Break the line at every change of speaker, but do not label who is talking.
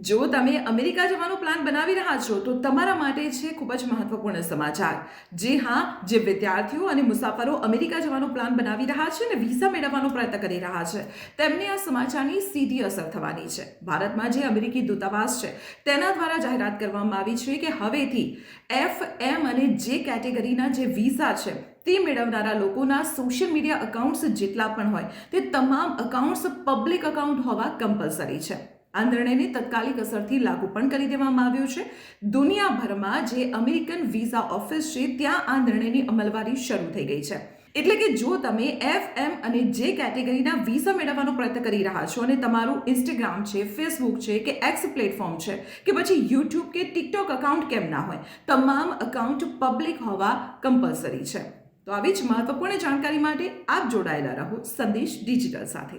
જો તમે અમેરિકા જવાનો પ્લાન બનાવી રહ્યા છો, તો તમારા માટે છે ખૂબ જ મહત્વપૂર્ણ સમાચાર. જે હા, જે વિદ્યાર્થીઓ અને મુસાફરો અમેરિકા જવાનો પ્લાન બનાવી રહ્યા છે અને વિઝા મેળવવાનો પ્રયત્ન કરી રહ્યા છે, તેમને આ સમાચારની સીધી અસર થવાની છે. ભારતમાં જે અમેરિકી દૂતાવાસ છે, તેના દ્વારા જાહેરાત કરવામાં આવી છે કે હવેથી એફ એમ અને જે કેટેગરીના જે વિઝા છે, તે મેળવનારા લોકોના સોશિયલ મીડિયા અકાઉન્ટ્સ જેટલા પણ હોય, તે તમામ અકાઉન્ટ્સ પબ્લિક અકાઉન્ટ હોવા કમ્પલસરી છે. આ નિર્ણયને તત્કાલિક અસરથી લાગુ પણ કરી દેવામાં આવ્યો છે. દુનિયાભરમાં જે અમેરિકન વિઝા ઓફિસ છે, ત્યાં આ નિર્ણયની અમલવારી શરૂ થઈ ગઈ છે. એટલે કે જો તમે એફ એમ અને જે કેટેગરીના વિઝા મેળવવાનો પ્રયત્ન કરી રહ્યા છો અને તમારું ઇન્સ્ટાગ્રામ છે, ફેસબુક છે કે એક્સ પ્લેટફોર્મ છે કે પછી યુટ્યુબ કે ટિકટોક અકાઉન્ટ કેમ ના હોય, તમામ અકાઉન્ટ પબ્લિક હોવા કમ્પલસરી છે. તો આવી જ મહત્વપૂર્ણ જાણકારી માટે આપ જોડાયેલા રહો સંદેશ ડિજિટલ સાથે.